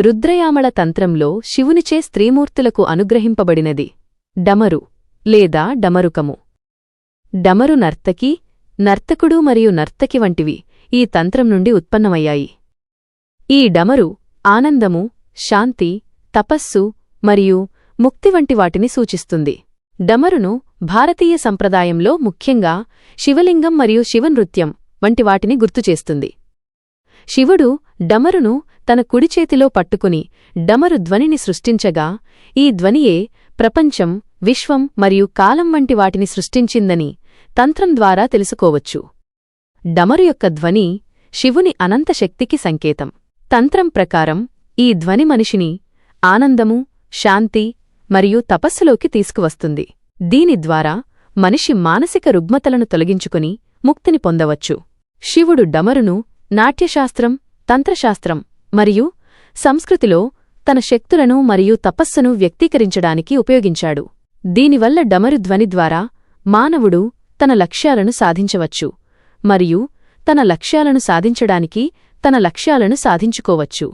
రుద్రయామళ తంత్రంలో శివునిచే స్త్రీమూర్తులకు అనుగ్రహింపబడినది. డమరు లేదా డమరుకము. డమరు నర్తకి నర్తకుడు మరియు నర్తకి వంటివి ఈ తంత్రం నుండి ఉత్పన్నమయ్యాయి. ఈ డమరు ఆనందము శాంతి తపస్సు మరియు ముక్తి వంటి వాటిని సూచిస్తుంది. డమరును భారతీయ సంప్రదాయంలో ముఖ్యంగా శివలింగం మరియు శివనృత్యం వంటి వాటిని గుర్తుచేస్తుంది. శివుడు డమరును తన కుడిచేతిలో పట్టుకుని డమరు ధ్వనిని సృష్టించగా ఈ ధ్వనియే ప్రపంచం విశ్వం మరియు కాలం వంటి వాటిని సృష్టించిందని తంత్రం ద్వారా తెలుసుకోవచ్చు. డమరు యొక్క ధ్వని శివుని అనంత శక్తికి సంకేతం. తంత్రం ప్రకారం ఈ ధ్వని మనిషిని ఆనందము శాంతి మరియు తపస్సులోకి తీసుకువస్తుంది. దీని ద్వారా మనిషి మానసిక రుగ్మతలను తొలగించుకుని ముక్తిని పొందవచ్చు. శివుడు డమరును నాట్యశాస్త్రం తంత్రశాస్త్రం మరియు సంస్కృతిలో తన శక్తులను మరియు తపస్సును వ్యక్తీకరించడానికి ఉపయోగించాడు. దీనివల్ల డమరు ధ్వని ద్వారా మానవుడు తన లక్ష్యాలను సాధించవచ్చు మరియు తన లక్ష్యాలను సాధించడానికి తన లక్ష్యాలను సాధించుకోవచ్చు.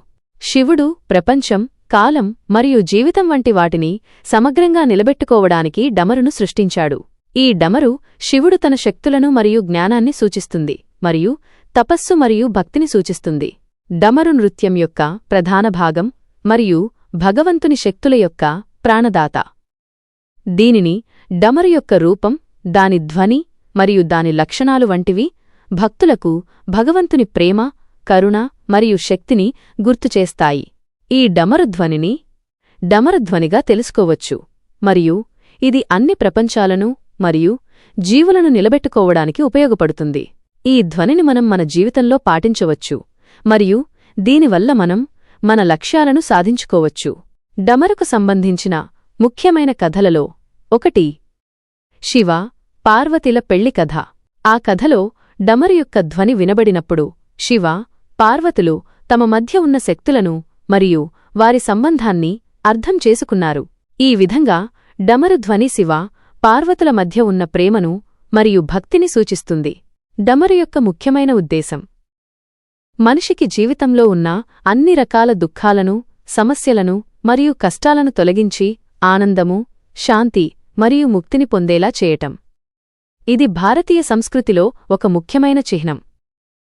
శివుడు ప్రపంచం కాలం మరియు జీవితం వంటి వాటిని సమగ్రంగా నిలబెట్టుకోవడానికి డమరును సృష్టించాడు. ఈ డమరు శివుడు తన శక్తులను మరియు జ్ఞానాన్ని సూచిస్తుంది. మరియు తపస్సు మరియు భక్తిని సూచిస్తుంది. డమరు నృత్యం యొక్క ప్రధాన భాగం మరియు భగవంతుని శక్తుల యొక్క ప్రాణదాత. దీనిని డమరు యొక్క రూపం దాని ధ్వని మరియు దాని లక్షణాలు వంటివి భక్తులకు భగవంతుని ప్రేమ కరుణ మరియు శక్తిని గుర్తుచేస్తాయి ఈ డమరుధ్వనిని డమరుధ్వనిగా తెలుసుకోవచ్చు మరియు ఇది అన్ని ప్రపంచాలను మరియు జీవులను నిలబెట్టుకోవడానికి ఉపయోగపడుతుంది. ఈ ధ్వనిని మనం మన జీవితంలో పాటించవచ్చు మరియు దీనివల్ల మనం మన లక్ష్యాలను సాధించుకోవచ్చు. డమరుకు సంబంధించిన ముఖ్యమైన కథలలో ఒకటి. శివ పార్వతిల పెళ్ళి కథ. ఆ కథలో డమరు యొక్క ధ్వని వినబడినప్పుడు శివ పార్వతులు తమ మధ్య ఉన్న శక్తులను మరియు వారి సంబంధాన్ని అర్థం చేసుకున్నారు. ఈ విధంగా డమరు ధ్వని శివ పార్వతుల మధ్య ఉన్న ప్రేమను మరియు భక్తిని సూచిస్తుంది. డమరు యొక్క ముఖ్యమైన ఉద్దేశం. మనిషికి జీవితంలో ఉన్న అన్ని రకాల దుఃఖాలను సమస్యలను మరియు కష్టాలను తొలగించి ఆనందము శాంతి మరియు ముక్తిని పొందేలా చేయటం. ఇది భారతీయ సంస్కృతిలో ఒక ముఖ్యమైన చిహ్నం.